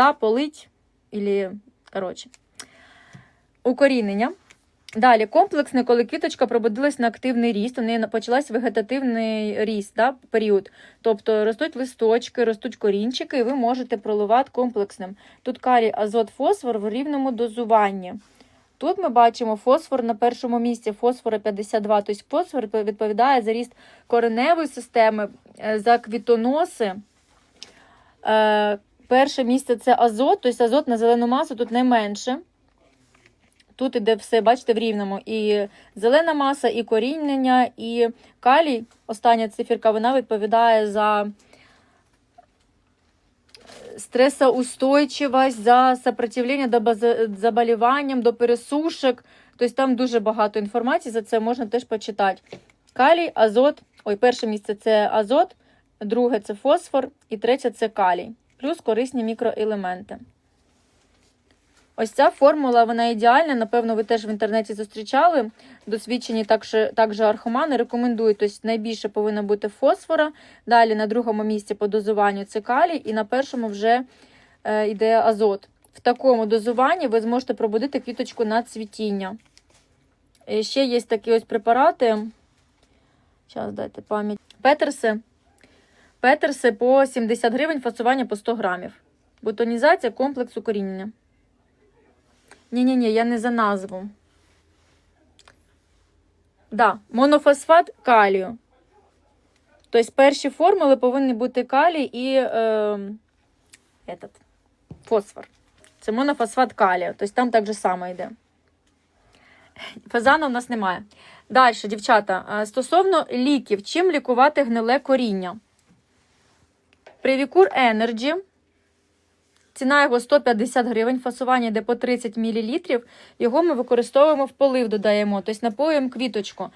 та полить, ілі, коротше, укорінення. Далі комплексне, коли квіточка пробудилась на активний ріст, у неї почався вегетативний ріст, да, період. Тобто ростуть листочки, ростуть корінчики, і ви можете проливати комплексним. Тут калій, азот, фосфор в рівному дозуванні. Тут ми бачимо фосфор на першому місці, фосфора 52. Тобто фосфор відповідає за ріст кореневої системи, е, за квітоноси. Е, Перше місце це азот, тобто азот на зелену масу тут найменше. Тут іде все, бачите, в рівному. І зелена маса, і корінення, і калій, остання циферка, вона відповідає за стресоустойчивость, за сопротивлення до заболіванням, до пересушок. Тобто там дуже багато інформації, за це можна теж почитати. Калій, азот. Ой, перше місце це азот, друге це фосфор, і третє це калій. Плюс корисні мікроелементи. Ось ця формула, вона ідеальна. Напевно, ви теж в інтернеті зустрічали. Досвідчені також, також архомани рекомендують. Тобто найбільше повинно бути фосфора. Далі на другому місці по дозуванню це калій, і на першому вже е, йде азот. В такому дозуванні ви зможете пробудити квіточку на цвітіння. І ще є такі ось препарати. Зараз дайте пам'ять. Петерси. Петерси по 70 гривень, фасування по 100 грамів. Бутонізація комплекс укорінення. Ні-ні-ні, я не за назву. Да, монофосфат калію. Тобто перші формули повинні бути калій і е, этот, фосфор. Це монофосфат калію. Тобто там так же само йде. Фазана у нас немає. Далі, дівчата, е, стосовно ліків, чим лікувати гниле коріння? Привікур Energy. Ціна його 150 гривень, фасування йде по 30 мл. Його ми використовуємо в полив, додаємо, тобто напоюємо квіточку.